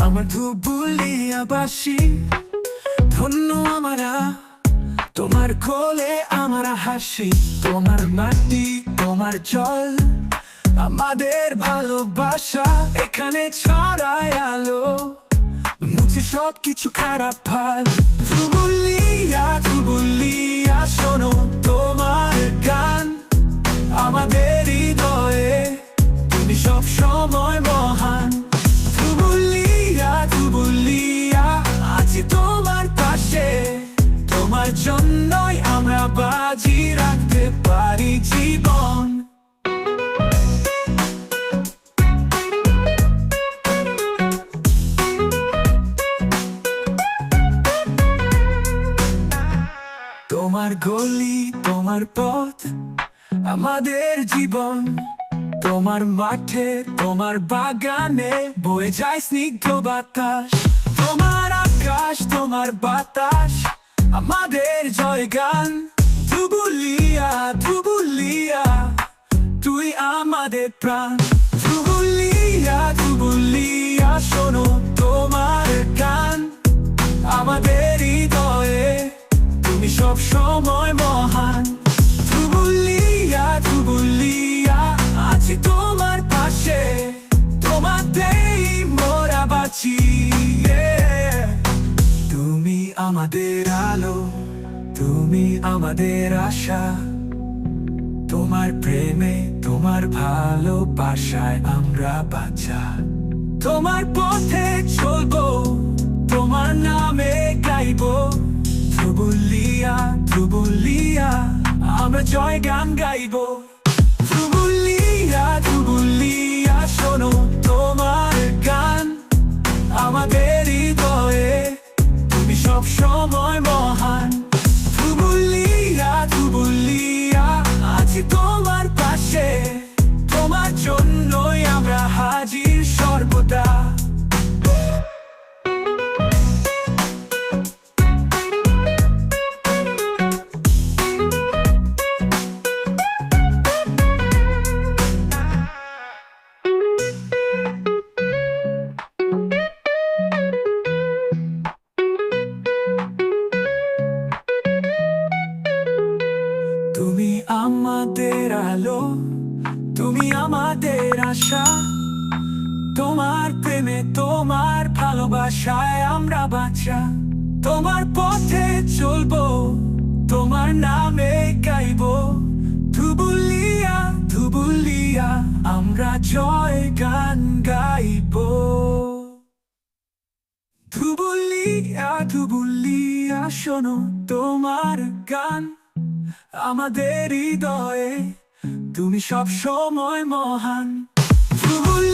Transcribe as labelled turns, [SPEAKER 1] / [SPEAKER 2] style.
[SPEAKER 1] আমার আমার বাসি, ধন্য আমারা, তোমার কোলে আমার হাসি, তোমার মাটি, তোমার জল, আমাদের ভালোবাসা, এখানে আলো মুছে সব কিছু খারাপ ভালো ধুবুলিয়া শোনো তোমার গান আমাদের হৃদয়ে। তুমি সব সময় মহান। আছি তোমার পাশে। তোমার জন্যই আমরা বাজি রাখতে পারি জীবন। তোমার গলি, তোমার পথ, আমাদের জীবন। তোমার মাঠে, তোমার বাগানে বয়ে যায় স্নিগ্ধ বাতাস। তোমার আকাশ, তোমার বাতাস, আমাদের জয়গান। ধুবুলিয়া ধুবুলিয়া, তুই আমাদের প্রাণ। ধুবুলিয়া ধুবুলিয়া, শোনো তোমার সব সময় মহান। ধুবুলিয়া ধুবুলিয়া আছি তোমার পাশে। তোমাতেই মোরা বাঁচি. তুমি আমাদের আলো, তুমি আমাদের আশা। তোমার প্রেমে, তোমার ভালোবাসায় আমরা বাঁচা। তোমার পথে চলবো, তোমার নামে গাইবো। ধ্রুবুলিয়া আমরা জয় গান গাইবো। আমাদের আলো, তুমি আমাদের আশা। তোমার প্রেমে, তোমার ভালোবাসায় আমরা বাঁচা। তোমার পথে চলবো, তোমার নামে গাইবো। ধুবুলিয়া ধুবুলিয়া, আমরা জয় গান গাইবো। ধুবুলিয়া ধুবুলিয়া, শোনো তোমার গান। আমাদের হৃদয়ে তুমি সব সময় মহান। ধুবুলিয়া